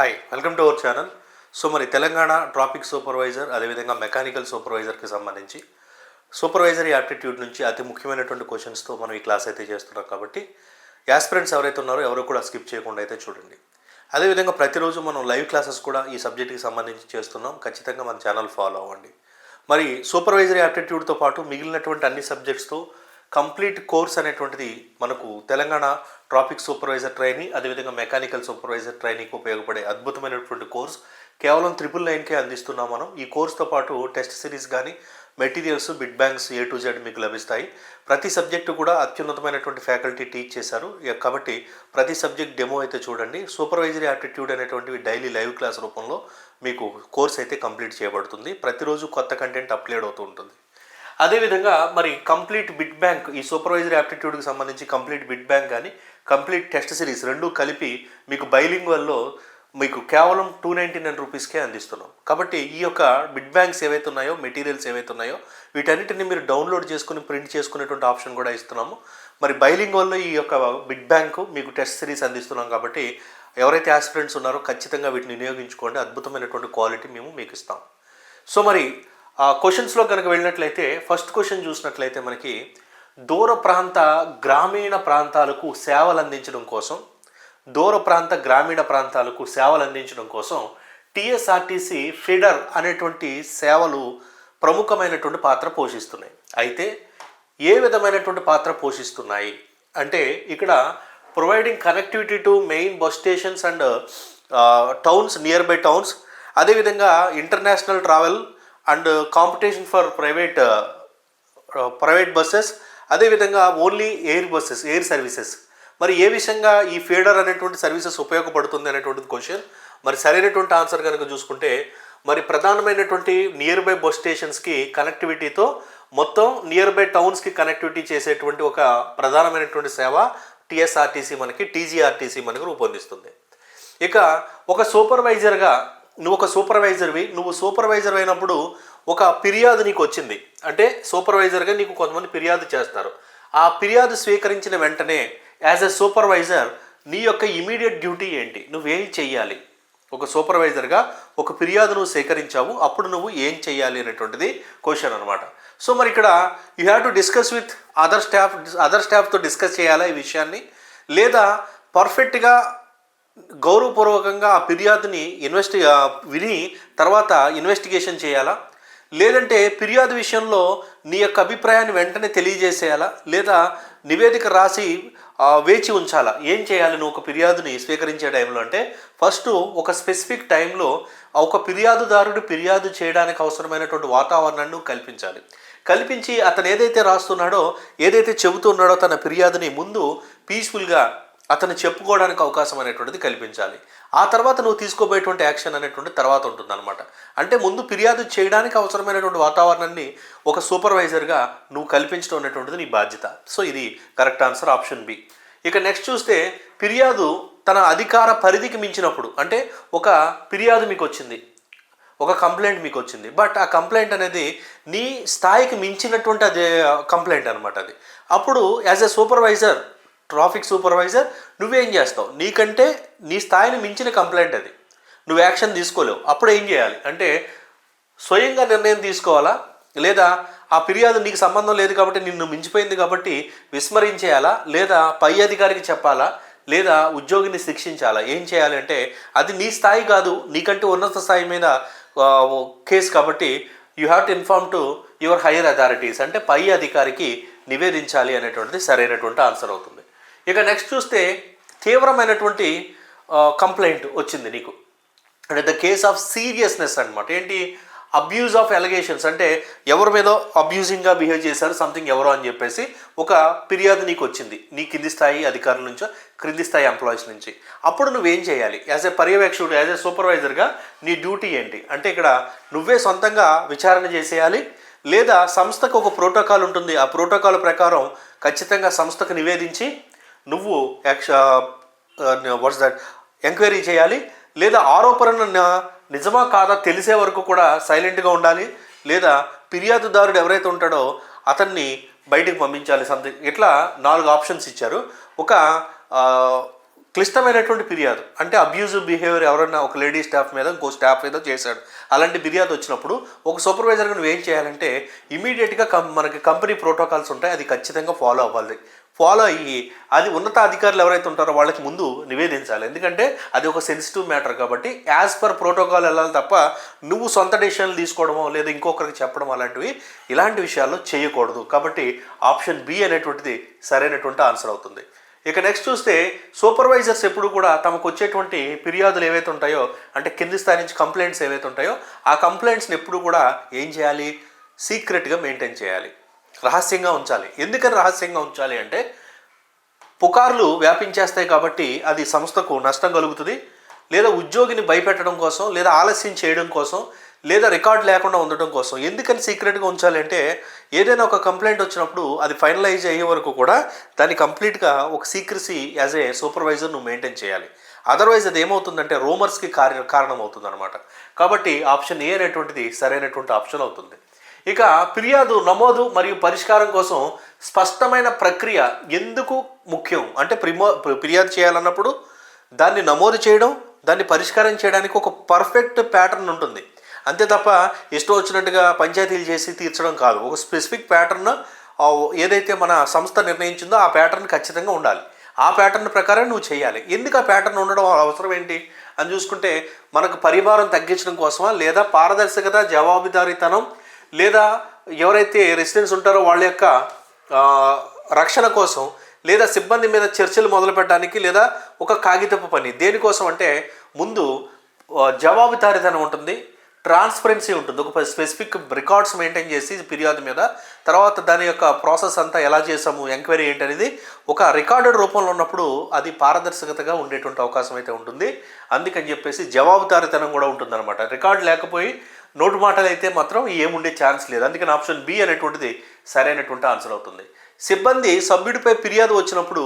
Hi welcome to our channel so మరి Telangana traffic supervisor అదేవిధంగా mechanical సూపర్వైజర్కి సంబంధించి సూపర్వైజరీ యాప్టిట్యూడ్ నుంచి అతి ముఖ్యమైనటువంటి క్వశ్చన్స్తో మనం ఈ క్లాస్ అయితే చేస్తున్నాం కాబట్టి యాస్పిరెంట్స్ ఎవరైతే ఉన్నారో ఎవరు కూడా స్కిప్ చేయకుండా అయితే చూడండి. అదేవిధంగా ప్రతిరోజు మనం లైవ్ క్లాసెస్ కూడా ఈ సబ్జెక్ట్కి సంబంధించి చేస్తున్నాం. ఖచ్చితంగా మన ఛానల్ ఫాలో అవ్వండి. మరి సూపర్వైజరీ యాప్టిట్యూడ్తో పాటు మిగిలినటువంటి అన్ని సబ్జెక్ట్స్తో కంప్లీట్ కోర్స్ అనేటువంటిది మనకు తెలంగాణ ట్రాఫిక్ సూపర్వైజర్ ట్రైనీ అదేవిధంగా మెకానికల్ సూపర్వైజర్ ట్రైనీకి ఉపయోగపడే అద్భుతమైనటువంటి కోర్స్. కేవలం త్రిపుల్ నైన్కే అందిస్తున్నాం మనం. ఈ కోర్స్తో పాటు టెస్ట్ సిరీస్ కానీ materials bit banks A to Z మీకు లభిస్తాయి. ప్రతి సబ్జెక్టు కూడా అత్యున్నతమైనటువంటి ఫ్యాకల్టీ టీచ్ చేశారు. కాబట్టి ప్రతి సబ్జెక్ట్ డెమో అయితే చూడండి. సూపర్వైజరీ యాటిట్యూడ్ అనేటువంటివి డైలీ లైవ్ క్లాస్ రూపంలో మీకు కోర్స్ అయితే కంప్లీట్ చేయబడుతుంది. ప్రతిరోజు కొత్త కంటెంట్ అప్లోడ్ అవుతూ ఉంటుంది. అదేవిధంగా మరి కంప్లీట్ బిడ్ బ్యాంక్ ఈ సూపర్వైజరీ యాప్టిట్యూడ్కి సంబంధించి కంప్లీట్ బిడ్ బ్యాంక్ కానీ కంప్లీట్ టెస్ట్ సిరీస్ రెండు కలిపి మీకు బైలింగ్ వల్ల మీకు కేవలం టూ నైంటీ నైన్ రూపీస్కే అందిస్తున్నాం. కాబట్టి ఈ యొక్క బిడ్ బ్యాంక్స్ ఏవైతే ఉన్నాయో మెటీరియల్స్ ఏవైతే ఉన్నాయో వీటన్నిటిని మీరు డౌన్లోడ్ చేసుకుని ప్రింట్ చేసుకునేటువంటి ఆప్షన్ కూడా ఇస్తున్నాము. మరి బైలింగ్ వల్ల ఈ యొక్క బిడ్ బ్యాంక్ మీకు టెస్ట్ సిరీస్ అందిస్తున్నాం కాబట్టి ఎవరైతే ఆస్పిరెంట్స్ ఉన్నారో ఖచ్చితంగా వీటిని వినియోగించుకోండి. అద్భుతమైనటువంటి క్వాలిటీ మేము మీకు ఇస్తాం. సో మరి ఆ క్వశ్చన్స్లో కనుక వెళ్ళినట్లయితే ఫస్ట్ క్వశ్చన్ చూసినట్లయితే మనకి దూర ప్రాంత గ్రామీణ ప్రాంతాలకు సేవలు అందించడం కోసం దూర ప్రాంత గ్రామీణ ప్రాంతాలకు సేవలు అందించడం కోసం టీఎస్ఆర్టీసీ ఫిడర్ అనేటువంటి సేవలు ప్రముఖమైనటువంటి పాత్ర పోషిస్తున్నాయి. అయితే ఏ విధమైనటువంటి పాత్ర పోషిస్తున్నాయి? అంటే ఇక్కడ providing connectivity to main bus stations and towns nearby towns అదేవిధంగా international travel and competition for private private buses అదేవిధంగా only air buses air services. మరి ఏ విషయంగా ఈ ఫీడర్ అనేటువంటి సర్వీసెస్ ఉపయోగపడుతుంది అనేటువంటిది క్వశ్చన్ మరి సరైనటువంటి ఆన్సర్ కనుక చూసుకుంటే మరి ప్రధానమైనటువంటి నియర్ బై బస్ స్టేషన్స్కి కనెక్టివిటీతో మొత్తం నియర్ బై టౌన్స్కి కనెక్టివిటీ చేసేటువంటి ఒక ప్రధానమైనటువంటి సేవ టీఎస్ఆర్టీసీ మనకి టీజీఆర్టీసీ మనకు రూపొందిస్తుంది. ఇక ఒక సూపర్వైజర్గా నువ్వు ఒక సూపర్వైజర్వి నువ్వు సూపర్వైజర్ అయినప్పుడు ఒక ఫిర్యాదు నీకు వచ్చింది అంటే సూపర్వైజర్గా నీకు కొంతమంది ఫిర్యాదు చేస్తారు. ఆ ఫిర్యాదు స్వీకరించిన వెంటనే యాజ్ ఎ సూపర్వైజర్ నీ యొక్క ఇమీడియట్ డ్యూటీ ఏంటి? నువ్వేం చెయ్యాలి? ఒక సూపర్వైజర్గా ఒక ఫిర్యాదు నువ్వు సేకరించావు అప్పుడు నువ్వు ఏం చెయ్యాలి అనేటువంటిది క్వశ్చన్ అనమాట సో మరి ఇక్కడ you have to discuss with other staff other స్టాఫ్తో discuss చేయాలా ఈ విషయాన్ని? లేదా పర్ఫెక్ట్గా గౌరవపూర్వకంగా ఆ ఫిర్యాదుని ఇన్వెస్ట్ విని తర్వాత ఇన్వెస్టిగేషన్ చేయాలా? లేదంటే ఫిర్యాదు విషయంలో నీ యొక్క అభిప్రాయాన్ని వెంటనే తెలియజేసేయాలా? లేదా నివేదిక రాసి వేచి ఉంచాలా? ఏం చేయాలి నువ్వు ఒక ఫిర్యాదుని స్వీకరించే టైంలో? అంటే ఫస్ట్ ఒక స్పెసిఫిక్ టైంలో ఒక ఫిర్యాదుదారుడు ఫిర్యాదు చేయడానికి అవసరమైనటువంటి వాతావరణాన్ని కల్పించాలి. కల్పించి అతను ఏదైతే రాస్తున్నాడో ఏదైతే చెబుతున్నాడో తన ఫిర్యాదుని ముందు పీస్ఫుల్గా అతను చెప్పుకోవడానికి అవకాశం అనేటువంటిది కల్పించాలి. ఆ తర్వాత నువ్వు తీసుకోబోయేటువంటి యాక్షన్ అనేటువంటి తర్వాత ఉంటుందన్నమాట. అంటే ముందు ఫిర్యాదు చేయడానికి అవసరమైనటువంటి వాతావరణాన్ని ఒక సూపర్వైజర్గా నువ్వు కల్పించడం అనేటువంటిది నీ బాధ్యత. సో ఇది కరెక్ట్ ఆన్సర్ ఆప్షన్ బి. ఇక నెక్స్ట్ చూస్తే ఫిర్యాదు తన అధికార పరిధికి మించినప్పుడు అంటే ఒక ఫిర్యాదు మీకు వచ్చింది ఒక కంప్లైంట్ మీకు వచ్చింది బట్ ఆ కంప్లైంట్ అనేది నీ స్థాయికి మించినటువంటి అదే కంప్లైంట్ అనమాట అది. అప్పుడు as a supervisor traffic supervisor నువ్వేం చేస్తావు? నీకంటే నీ స్థాయిని మించిన కంప్లైంట్ అది. నువ్వు యాక్షన్ తీసుకోలేవు. అప్పుడు ఏం చేయాలి? అంటే స్వయంగా నిర్ణయం తీసుకోవాలా? లేదా ఆ ఫిర్యాదు నీకు సంబంధం లేదు కాబట్టి నిన్ను మించిపోయింది కాబట్టి విస్మరించేయాలా? లేదా పై అధికారికి చెప్పాలా? లేదా ఉద్యోగిని శిక్షించాలా? ఏం చేయాలి అంటే అది నీ స్థాయి కాదు. నీకంటే ఉన్నత స్థాయి మీద కేసు కాబట్టి you have to inform to your higher authorities. అంటే పై అధికారికి నివేదించాలి అనేటువంటిది సరైనటువంటి ఆన్సర్ అవుతుంది. ఇక నెక్స్ట్ చూస్తే తీవ్రమైనటువంటి కంప్లైంట్ వచ్చింది నీకు. అంటే ద కేస్ ఆఫ్ సీరియస్నెస్ అనమాట ఏంటి? అబ్యూజ్ ఆఫ్ ఎలిగేషన్స్ అంటే ఎవరి మీద అబ్యూజింగ్గా బిహేవ్ చేశారు సంథింగ్ ఎవరో అని చెప్పేసి ఒక ఫిర్యాదు నీకు వచ్చింది. నీ కింది స్థాయి అధికారుల నుంచో క్రింది స్థాయి ఎంప్లాయీస్ నుంచి. అప్పుడు నువ్వేం చేయాలి? యాజ్ ఎ పర్యవేక్షకుడు యాజ్ ఎ సూపర్వైజర్గా నీ డ్యూటీ ఏంటి? అంటే ఇక్కడ నువ్వే సొంతంగా విచారణ చేసేయాలి లేదా సంస్థకు ఒక ప్రోటోకాల్ ఉంటుంది. ఆ ప్రోటోకాల్ ప్రకారం ఖచ్చితంగా సంస్థకు నివేదించి నువ్వు యాక్ష వాట్స్ దట్ ఎంక్వైరీ చేయాలి లేదా ఆరోపణ నిజమా కాదా తెలిసే వరకు కూడా సైలెంట్గా ఉండాలి లేదా ఫిర్యాదుదారుడు ఎవరైతే ఉంటాడో అతన్ని బయటికి పంపించాలి సంథింగ్ ఇట్లా నాలుగు ఆప్షన్స్ ఇచ్చారు. ఒక క్లిష్టమైనటువంటి ఫిర్యాదు. అంటే అబ్యూజివ్ బిహేవియర్ ఎవరైనా ఒక లేడీ స్టాఫ్ మీద ఇంకో స్టాఫ్ ఏదో చేశాడు. అలాంటి ఫిర్యాదు వచ్చినప్పుడు ఒక సూపర్వైజర్గా నువ్వు ఏం చేయాలంటే ఇమీడియట్గా కం మనకి కంపెనీ ప్రోటోకాల్స్ ఉంటాయి అది ఖచ్చితంగా ఫాలో అవ్వాలి. ఫాలో అయ్యి అది ఉన్నత అధికారులు ఎవరైతే ఉంటారో వాళ్ళకి ముందు నివేదించాలి. ఎందుకంటే అది ఒక సెన్సిటివ్ మ్యాటర్ కాబట్టి యాజ్ పర్ ప్రోటోకాల్ వెళ్ళాలి తప్ప నువ్వు సొంత డెసిషన్లు తీసుకోవడమో లేదా ఇంకొకరికి చెప్పడం అలాంటివి ఇలాంటి విషయాల్లో చేయకూడదు. కాబట్టి ఆప్షన్ బి అనేటువంటిది సరైనటువంటి ఆన్సర్ అవుతుంది. ఇక నెక్స్ట్ చూస్తే సూపర్వైజర్స్ ఎప్పుడు కూడా తమకు వచ్చేటువంటి ఫిర్యాదులు ఏవైతే ఉంటాయో అంటే కింది స్థాయి నుంచి కంప్లైంట్స్ ఏవైతే ఉంటాయో ఆ కంప్లైంట్స్ని ఎప్పుడు కూడా ఏం చేయాలి? సీక్రెట్గా మెయింటైన్ చేయాలి. రహస్యంగా ఉంచాలి. ఎందుకని రహస్యంగా ఉంచాలి అంటే పుకార్లు వ్యాపించేస్తాయి కాబట్టి అది సంస్థకు నష్టం కలుగుతుంది. లేదా ఉద్యోగిని భయపెట్టడం కోసం లేదా ఆలస్యం చేయడం కోసం లేదా రికార్డ్ లేకుండా ఉండటం కోసం ఎందుకని సీక్రెట్గా ఉంచాలి అంటే ఏదైనా ఒక కంప్లైంట్ వచ్చినప్పుడు అది ఫైనలైజ్ అయ్యే వరకు కూడా దాన్ని కంప్లీట్గా ఒక సీక్రసీ యాజ్ ఏ సూపర్వైజర్ నువ్వు మెయింటైన్ చేయాలి. అదర్వైజ్ అది ఏమవుతుందంటే రూమర్స్కి కార్య కారణం అవుతుంది అనమాట కాబట్టి ఆప్షన్ ఏ అనేటువంటిది సరైనటువంటి ఆప్షన్ అవుతుంది. ఇక ఫిర్యాదు నమోదు మరియు పరిష్కారం కోసం స్పష్టమైన ప్రక్రియ ఎందుకు ముఖ్యం? అంటే ప్రిమో ఫిర్యాదు చేయాలన్నప్పుడు దాన్ని నమోదు చేయడం దాన్ని పరిష్కారం చేయడానికి ఒక పర్ఫెక్ట్ ప్యాటర్న్ ఉంటుంది. అంతే తప్ప ఇష్టం వచ్చినట్టుగా పంచాయతీలు చేసి తీర్చడం కాదు. ఒక స్పెసిఫిక్ ప్యాటర్న్ ఏదైతే మన సంస్థ నిర్ణయించిందో ఆ ప్యాటర్న్ ఖచ్చితంగా ఉండాలి. ఆ ప్యాటర్న్ ప్రకారం నువ్వు చేయాలి. ఎందుకు ఆ ప్యాటర్న్ ఉండడం అవసరం ఏంటి అని చూసుకుంటే మనకు పరిభారం తగ్గించడం కోసమా లేదా పారదర్శకత జవాబుదారీతనం లేదా ఎవరైతే రెసిడెంట్స్ ఉంటారో వాళ్ళ యొక్క రక్షణ కోసం లేదా సిబ్బంది మీద చర్చలు మొదలు పెట్టడానికి లేదా ఒక కాగితపు పని దేనికోసం అంటే ముందు జవాబుదారీతనం ఉంటుంది ట్రాన్స్పరెన్సీ ఉంటుంది. ఒక స్పెసిఫిక్ రికార్డ్స్ మెయింటైన్ చేసి ఫిర్యాదు మీద తర్వాత దాని యొక్క ప్రాసెస్ అంతా ఎలా చేసాము ఎంక్వైరీ ఏంటి అనేది ఒక రికార్డెడ్ రూపంలో ఉన్నప్పుడు అది పారదర్శకతగా ఉండేటువంటి అవకాశం అయితే ఉంటుంది. అందుకని చెప్పేసి జవాబుదారీతనం కూడా ఉంటుందన్నమాట. రికార్డు లేకపోయి నోటు మాటలు అయితే మాత్రం ఏముండే ఛాన్స్ లేదు. అందుకని ఆప్షన్ బి అనేటువంటిది సరైనటువంటి ఆన్సర్ అవుతుంది. సిబ్బంది సభ్యుడిపై ఫిర్యాదు వచ్చినప్పుడు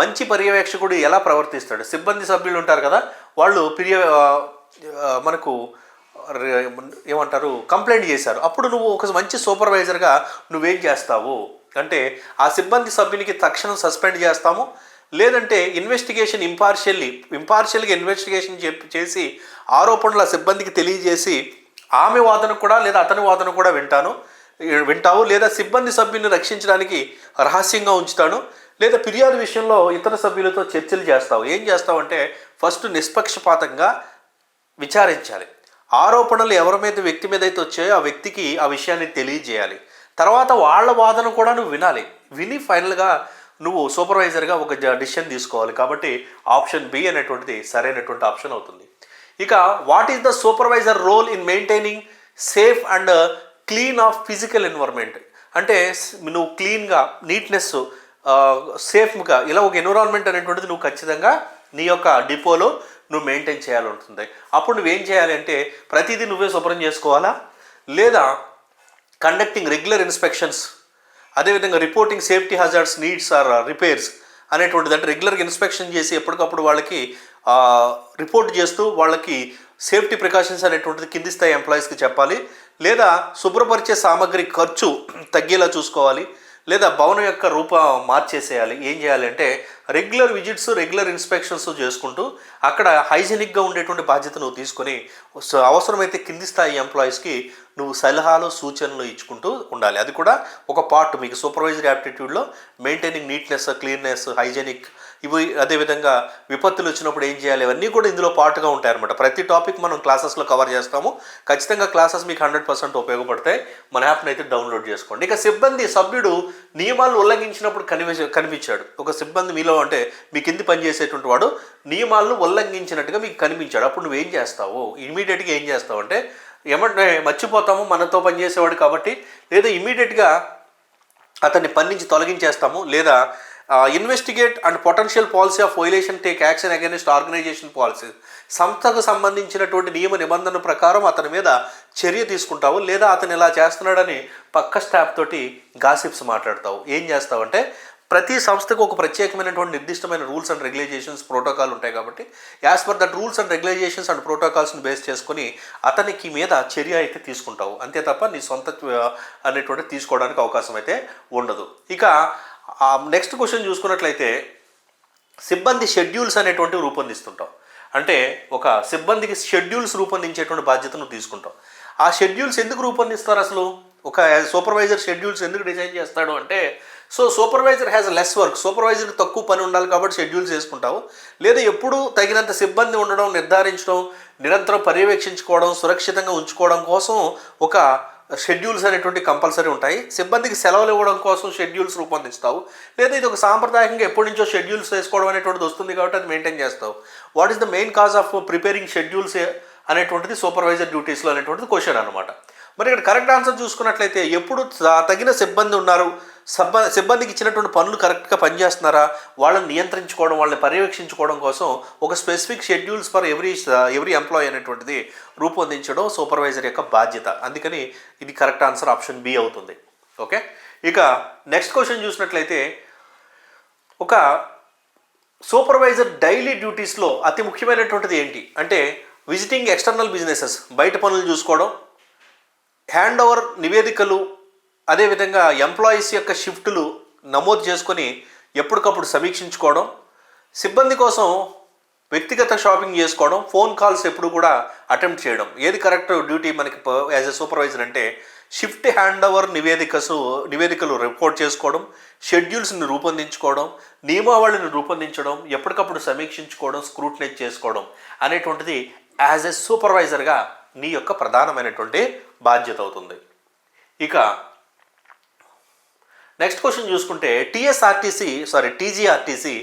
మంచి పర్యవేక్షకుడు ఎలా ప్రవర్తిస్తాడు? సిబ్బంది సభ్యులు ఉంటారు కదా వాళ్ళు ఫిర్యా మనకు ఏమంటారు కంప్లైంట్ చేశారు. అప్పుడు నువ్వు ఒక మంచి సూపర్వైజర్గా నువ్వేం చేస్తావు? అంటే ఆ సిబ్బంది సభ్యునికి తక్షణం సస్పెండ్ చేస్తాము. లేదంటే ఇన్వెస్టిగేషన్ ఇంపార్షియల్లీ ఇంపార్షియల్గా ఇన్వెస్టిగేషన్ చెప్పి చేసి ఆరోపణలు ఆ సిబ్బందికి తెలియజేసి ఆమె వాదన కూడా లేదా అతని వాదన కూడా వింటాను. వింటావు లేదా సిబ్బంది సభ్యుని రక్షించడానికి రహస్యంగా ఉంచుతాను. లేదా ఫిర్యాదు విషయంలో ఇతర సభ్యులతో చర్చలు చేస్తావు. ఏం చేస్తావు అంటే ఫస్ట్ నిష్పక్షపాతంగా విచారించాలి. ఆరోపణలు ఎవరి మీద వ్యక్తి మీద అయితే వచ్చాయో ఆ వ్యక్తికి ఆ విషయాన్ని తెలియజేయాలి. తర్వాత వాళ్ళ వాదన కూడా నువ్వు వినాలి. విని ఫైనల్గా నువ్వు సూపర్వైజర్గా ఒక డిసిషన్ తీసుకోవాలి. కాబట్టి ఆప్షన్ బి అనేటువంటిది సరైనటువంటి ఆప్షన్ అవుతుంది. ఇక what is the supervisor role in maintaining safe and clean of physical environment అంటే నువ్వు క్లీన్గా నీట్నెస్ సేఫ్గా ఇలా ఒక ఎన్విరాన్మెంట్ అనేటువంటిది నువ్వు ఖచ్చితంగా నీ యొక్క డిపోలో నువ్వు మెయింటైన్ చేయాలి ఉంటుంది. అప్పుడు నువ్వేం చేయాలి అంటే ప్రతిదీ నువ్వే శుభ్రం చేసుకోవాలా? లేదా కండక్టింగ్ రెగ్యులర్ ఇన్స్పెక్షన్స్ అదేవిధంగా reporting safety hazards needs or repairs అనేటువంటిది అంటే రెగ్యులర్గా ఇన్స్పెక్షన్ చేసి ఎప్పటికప్పుడు వాళ్ళకి రిపోర్ట్ చేస్తూ వాళ్ళకి సేఫ్టీ ప్రికాషన్స్ అనేటువంటిది కింది స్థాయి ఎంప్లాయీస్కి చెప్పాలి. లేదా శుభ్రపరిచే సామాగ్రి ఖర్చు తగ్గేలా చూసుకోవాలి. లేదా భవనం యొక్క రూప మార్చేసేయాలి. ఏం చేయాలి అంటే రెగ్యులర్ విజిట్స్ రెగ్యులర్ ఇన్స్పెక్షన్స్ చేసుకుంటూ అక్కడ హైజెనిక్గా ఉండేటువంటి బాధ్యత నువ్వు తీసుకొని సో అవసరమైతే కింది స్థాయి ఎంప్లాయీస్కి నువ్వు సలహాలు సూచనలు ఇచ్చుకుంటూ ఉండాలి. అది కూడా ఒక పార్ట్ మీకు సూపర్వైజర్ యాప్టిట్యూడ్లో మెయింటైనింగ్ నీట్నెస్ క్లీన్నెస్ హైజెనిక్ ఇవి అదేవిధంగా విపత్తులు వచ్చినప్పుడు ఏం చేయాలి? ఇవన్నీ కూడా ఇందులో పాటుగా ఉంటాయన్నమాట. ప్రతి టాపిక్ మనం క్లాసెస్లో కవర్ చేస్తాము. ఖచ్చితంగా క్లాసెస్ మీకు హండ్రెడ్ పర్సెంట్ ఉపయోగపడతాయి. మన యాప్ని అయితే డౌన్లోడ్ చేసుకోండి. ఇక సిబ్బంది సభ్యుడు నియమాలు ఉల్లంఘించినప్పుడు కనిపించ కనిపించాడు. ఒక సిబ్బంది మీలో అంటే మీ కింది పనిచేసేటువంటి వాడు? నియమాలను ఉల్లంఘించినట్టుగా మీకు కనిపించాడు. అప్పుడు నువ్వేం చేస్తావు? ఇమీడియట్గా ఏం చేస్తావు అంటే ఏమంటే మర్చిపోతాము మనతో పనిచేసేవాడు కాబట్టి లేదా ఇమీడియట్గా అతన్ని పని నుంచి తొలగించేస్తాము లేదా investigate and potential policy of violation take action against organisation policy సంస్థకు సంబంధించినటువంటి నియమ నిబంధన ప్రకారం అతని మీద చర్య తీసుకుంటావు లేదా అతను ఇలా చేస్తున్నాడని పక్క స్టాఫ్ తోటి గాసిప్స్ మాట్లాడతావు. ఏం చేస్తావు అంటే ప్రతి సంస్థకు ఒక ప్రత్యేకమైనటువంటి నిర్దిష్టమైన రూల్స్ అండ్ రెగ్యులేషన్స్ ప్రోటోకాల్ ఉంటాయి కాబట్టి as per that rules and regulations and ప్రోటోకాల్స్ని base చేసుకొని అతనికి మీద చర్య అయితే తీసుకుంటావు. అంతే తప్ప నీ సొంత అనేటువంటి తీసుకోవడానికి అవకాశం అయితే ఉండదు. ఇక నెక్స్ట్ క్వశ్చన్ చూసుకున్నట్లయితే సిబ్బంది షెడ్యూల్స్ అనేటువంటివి రూపొందిస్తుంటాం అంటే ఒక సిబ్బందికి షెడ్యూల్స్ రూపొందించేటువంటి బాధ్యతను తీసుకుంటాం ఆ షెడ్యూల్స్ ఎందుకు రూపొందిస్తారు అసలు? ఒక సూపర్వైజర్ షెడ్యూల్స్ ఎందుకు డిజైన్ చేస్తాడు అంటే so supervisor has less work supervisor తక్కువ పని ఉండాలి కాబట్టి షెడ్యూల్స్ వేసుకుంటావు లేదా ఎప్పుడు తగినంత సిబ్బంది ఉండడం నిర్ధారించడం నిరంతరం పర్యవేక్షించుకోవడం సురక్షితంగా ఉంచుకోవడం కోసం ఒక షెడ్యూల్స్ అనేటువంటి కంపల్సరీ ఉంటాయి. సిబ్బందికి సెలవులు ఇవ్వడం కోసం షెడ్యూల్స్ రూపొందిస్తావు. లేదా ఇది ఒక సాంప్రదాయంగా ఎప్పటి నుంచో షెడ్యూల్స్ వేసుకోవడం అనేటువంటిది వస్తుంది కాబట్టి అది మెయింటైన్ చేస్తావు. What is the main cause of preparing schedules అనేటువంటిది సూపర్వైజర్ డ్యూటీస్లో అనేటువంటిది క్వశ్చన్ అనమాట మరి ఇక్కడ కరెక్ట్ ఆన్సర్ చూసుకున్నట్లయితే ఎప్పుడు తగిన సిబ్బంది ఉన్నారు? సబ్బ సిబ్బందికి ఇచ్చినటువంటి పనులు కరెక్ట్గా పనిచేస్తున్నారా? వాళ్ళని నియంత్రించుకోవడం వాళ్ళని పర్యవేక్షించుకోవడం కోసం ఒక specific schedules for every every employee అనేటువంటిది రూపొందించడం సూపర్వైజర్ యొక్క బాధ్యత. అందుకని ఇది కరెక్ట్ ఆన్సర్ ఆప్షన్ బి అవుతుంది. ఓకే? ఇక నెక్స్ట్ క్వశ్చన్ చూసినట్లయితే ఒక సూపర్వైజర్ డైలీ డ్యూటీస్లో అతి ముఖ్యమైనటువంటిది ఏంటి? అంటే విజిటింగ్ ఎక్స్టర్నల్ బిజినెసెస్ బయట పనులు చూసుకోవడం హ్యాండ్ ఓవర్ నివేదికలు అదేవిధంగా ఎంప్లాయీస్ యొక్క షిఫ్టులు నమోదు చేసుకొని ఎప్పటికప్పుడు సమీక్షించుకోవడం సిబ్బంది కోసం వ్యక్తిగత షాపింగ్ చేసుకోవడం ఫోన్ కాల్స్ ఎప్పుడు కూడా అటెంప్ట్ చేయడం. ఏది కరెక్ట్ డ్యూటీ మనకి యాజ్ ఎ సూపర్వైజర్ అంటే షిఫ్ట్ హ్యాండ్ ఓవర్ నివేదికసు నివేదికలు రిపోర్ట్ చేసుకోవడం షెడ్యూల్స్ని రూపొందించుకోవడం నియమావళిని రూపొందించడం ఎప్పటికప్పుడు సమీక్షించుకోవడం స్క్రూటినైజ్ చేసుకోవడం అనేటువంటిది యాజ్ ఎ సూపర్వైజర్గా నీ యొక్క ప్రధానమైనటువంటి బాధ్యత అవుతుంది ఇక నెక్స్ట్ క్వశ్చన్ చూసుకుంటే టీఎస్ఆర్టీసీ సారీ టీజీఆర్టీసీ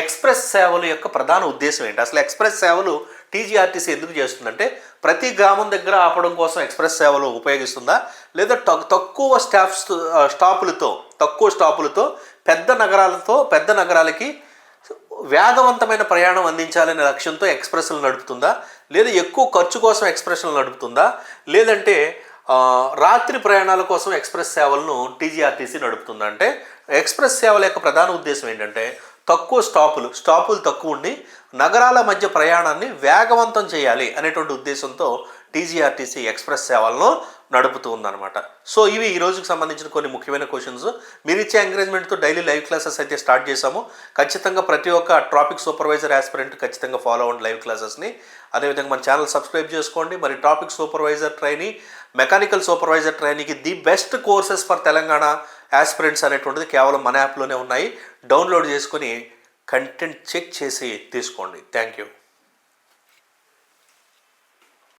ఎక్స్ప్రెస్ సేవల యొక్క ప్రధాన ఉద్దేశం ఏంటి? అసలు ఎక్స్ప్రెస్ సేవలు టీజీఆర్టీసీ ఎందుకు చేస్తుందంటే ప్రతి గ్రామం దగ్గర ఆపడం కోసం ఎక్స్ప్రెస్ సేవలు ఉపయోగిస్తుందా? లేదా తక్కువ స్టాఫ్ స్టాపులతో తక్కువ స్టాపులతో పెద్ద నగరాలతో పెద్ద నగరాలకి వేగవంతమైన ప్రయాణం అందించాలనే లక్ష్యంతో ఎక్స్ప్రెస్లు నడుపుతుందా? లేదా ఎక్కువ ఖర్చు కోసం ఎక్స్ప్రెస్లు నడుపుతుందా? లేదంటే రాత్రి ప్రయాణాల కోసం ఎక్స్ప్రెస్ సేవలను టీజీఆర్టీసీ నడుపుతుందా? అంటే ఎక్స్ప్రెస్ సేవల యొక్క ప్రధాన ఉద్దేశం ఏంటంటే తక్కువ స్టాపులు స్టాపులు తక్కువ ఉండి నగరాల మధ్య ప్రయాణాన్ని వేగవంతం చేయాలి అనేటువంటి ఉద్దేశంతో టీజీఆర్టీసీ ఎక్స్ప్రెస్ సేవలను నడుపుతూ ఉందన్నమాట. సో ఇవి ఈ రోజుకి సంబంధించిన కొన్ని ముఖ్యమైన క్వశ్చన్స్. మీరు ఇచ్చే ఎంకరేజ్మెంట్తో డైలీ లైవ్ క్లాసెస్ అయితే స్టార్ట్ చేశాము. ఖచ్చితంగా ప్రతి ఒక్క టాపిక్ సూపర్వైజర్ ఆస్పిరెంట్ ఖచ్చితంగా ఫాలో అవ్వండి లైవ్ క్లాసెస్ని. అదేవిధంగా మన ఛానల్ సబ్స్క్రైబ్ చేసుకోండి. మరి topic supervisor trainee mechanical supervisor ట్రైనీకి the best courses for Telangana aspirants అనేటువంటిది కేవలం మన యాప్లోనే ఉన్నాయి. డౌన్లోడ్ చేసుకొని కంటెంట్ చెక్ చేసి తీసుకోండి. Thank you